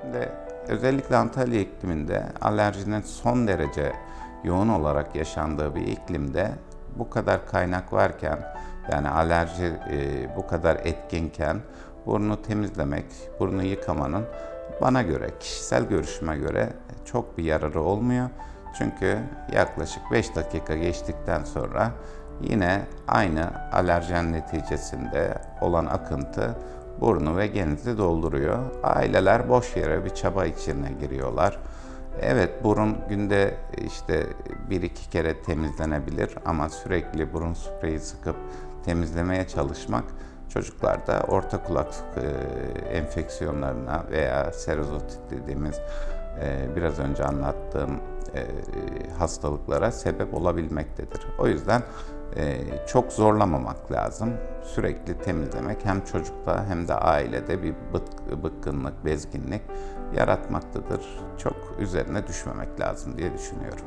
Şimdi özellikle Antalya ikliminde alerjinin son derece yoğun olarak yaşandığı bir iklimde bu kadar kaynak varken yani alerji e, bu kadar etkinken burnu temizlemek, burnu yıkamanın bana göre, kişisel görüşüme göre çok bir yararı olmuyor. Çünkü yaklaşık 5 dakika geçtikten sonra yine aynı alerjen neticesinde olan akıntı burnu ve genizi dolduruyor. Aileler boş yere bir çaba içine giriyorlar. Evet burun günde işte bir iki kere temizlenebilir ama sürekli burun spreyi sıkıp temizlemeye çalışmak çocuklarda orta kulak e, enfeksiyonlarına veya serozotit dediğimiz e, biraz önce anlattığım e, hastalıklara sebep olabilmektedir. O yüzden çok zorlamamak lazım. Sürekli temizlemek hem çocukta hem de ailede bir bık- bıkkınlık, bezginlik yaratmaktadır. Çok üzerine düşmemek lazım diye düşünüyorum.